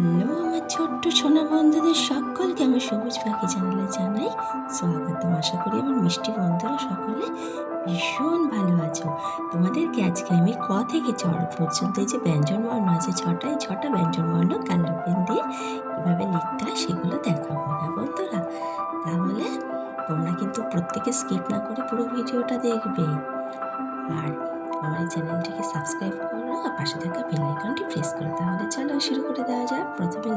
Hello, আমার ছোট্ট সোনা বন্ধুদের সকলকে আমার সবুজ পাখি চ্যানেলে জানাই। স্বাগতম, আশা করি আমার মিষ্টি বন্ধুরা সকলে ভীষণ ভালো আছো। তোমাদেরকে আজকে আমি ক থেকে চড় পর্যন্ত এই যে ব্যঞ্জন বর্ণ আছে, ছটা, এই ছটা ব্যঞ্জন বর্ণ কালার পেন দিয়ে কীভাবে লিখতে হয় সেগুলো দেখাবো হ্যাঁ বন্ধুরা। তাহলে তোমরা কিন্তু প্রত্যেকে স্কিপ না করে পুরো ভিডিওটা দেখবে। আর আমার এই চ্যানেলটিকে সাবস্ক্রাইব করো আর পাশে থাকা বেল আইকনটি প্রেস করে। তাহলে চলো শুরু করে দেওয়া যাক। প্রথমে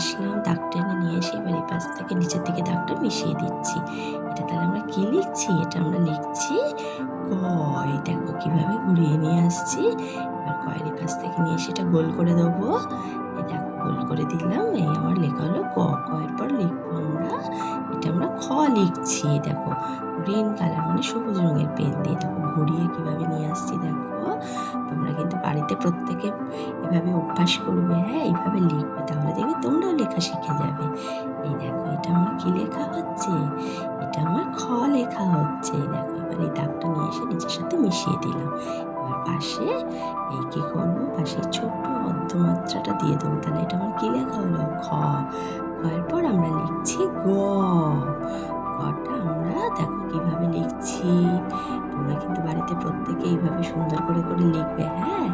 আসলাম, দাগ টেনে নিয়ে এসে এবার এই পাশ থেকে নিচের দিকে দাগটা মিশিয়ে দিচ্ছি। এটা তাহলে আমরা কী লিখছি? এটা আমরা লিখছি কয়? দেখো কীভাবে ঘুরিয়ে নিয়ে আসছি। এবার কয়ের এই পাশ থেকে নিয়ে সেটা গোল করে দেবো। এই দেখো গোল করে দিলাম। এই আমার লেখা হলো ক। কয়ের পর লিখব আমরা। এটা আমরা খ লিখছি। দেখো, গ্রিন কালার মানে সবুজ রঙের পেন দিয়ে। দেখো, ঘুরিয়ে কীভাবে নিয়ে আসছি দেখো। তোমরা কিন্তু বাড়িতে প্রত্যেকে এভাবে অভ্যাস করবে হ্যাঁ? এইভাবে লিখবে, তাহলে দেখবে তোমরাও লেখা শিখে যাবে। এই দেখো, এটা আমার কি লেখা হচ্ছে? এটা আমার খ লেখা হচ্ছে। এই দেখো, এবার এই দাগটা নিয়ে এসে নিজের সাথে মিশিয়ে দিলাম। এবার পাশে এই কি করব? পাশে ছোট্ট অর্ধমাত্রাটা দিয়ে দেবো। তাহলে এটা আমার কি লেখা হলো? খ। খয়ের পর আমরা লিখছি গ। এইভাবে সুন্দর করে করে লিখবে হ্যাঁ?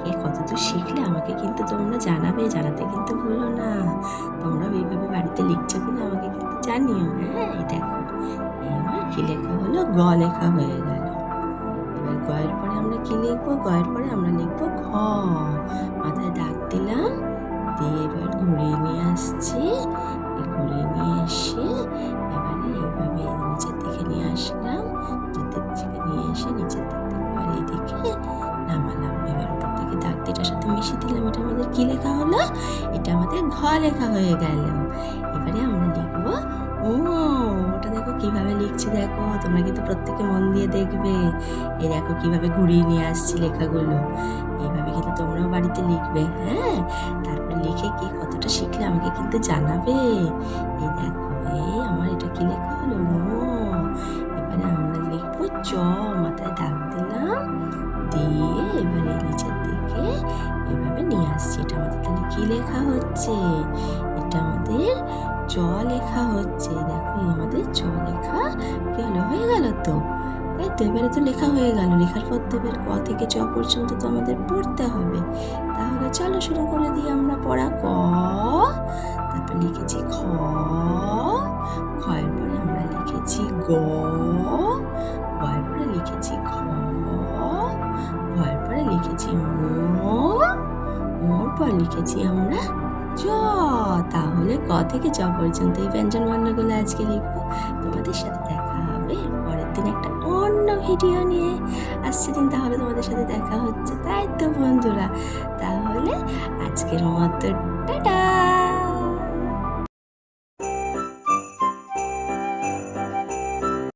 কে কতদূর শিখলে আমাকে কিন্তু তোমরা জানাবে, জানাতে কিন্তু ভুলো না। তোমরাও এইভাবে বাড়িতে লিখছো কিনা আমাকে কিন্তু জানিও হ্যাঁ? এই দেখো, এবার কি লেখা হলো? গ লেখা হয়ে গেল। এবার গয়ের পরে আমরা কি লিখব? গয়ের পরে আমরা লিখব ঘ। মাথায় দাগ দিলাম, দিয়ে এবার ঘুরিয়ে নিয়ে আসছি। ঘুরিয়ে নিয়ে এসে এবারে এইভাবে নিচের দিকে নিয়ে আসলাম। কি লেখা হলো এটা আমাদের ঘ লেখা হয়ে গেল। এবারে আমরা লিখব, ও, ওটা দেখো কীভাবে লিখছি দেখো, তোমরা কিন্তু প্রত্যেকে মন দিয়ে দেখবে। এই দেখো কীভাবে ঘুরিয়ে নিয়ে আসছি লেখাগুলো। এইভাবে কিন্তু তোমরাও বাড়িতে লিখবে হ্যাঁ? তারপর লিখে কি কতটা শিখলে আমাকে কিন্তু জানাবে। এই দেখো এই আমার এটা কি লেখা? কি লেখা হচ্ছে? এটা আমাদের চ লেখা হচ্ছে। দেখো আমাদের চ লেখা হলো হয়ে গেল তো? তাই তো, এবারে তো লেখা হয়ে গেল। লেখার পর তো এবার ক থেকে চ পর্যন্ত তো আমাদের পড়তে হবে। তাহলে চলো শুরু করে দিই আমরা পড়া ক। তারপর লিখেছি খ। খয়ের পরে আমরা লিখেছি গ। পর লিখেছি আমরা। চ, তাহলে ক থেকে চ পর্যন্ত এই ব্যঞ্জন বর্ণগুলো আজকে লিখব। তোমাদের সাথে দেখা হবে পরের দিন একটা অন্য ভিডিও নিয়ে। আসছে দিন তাহলে তোমাদের সাথে দেখা হচ্ছে। তাই তো বন্ধুরা, তাহলে আজকের মতো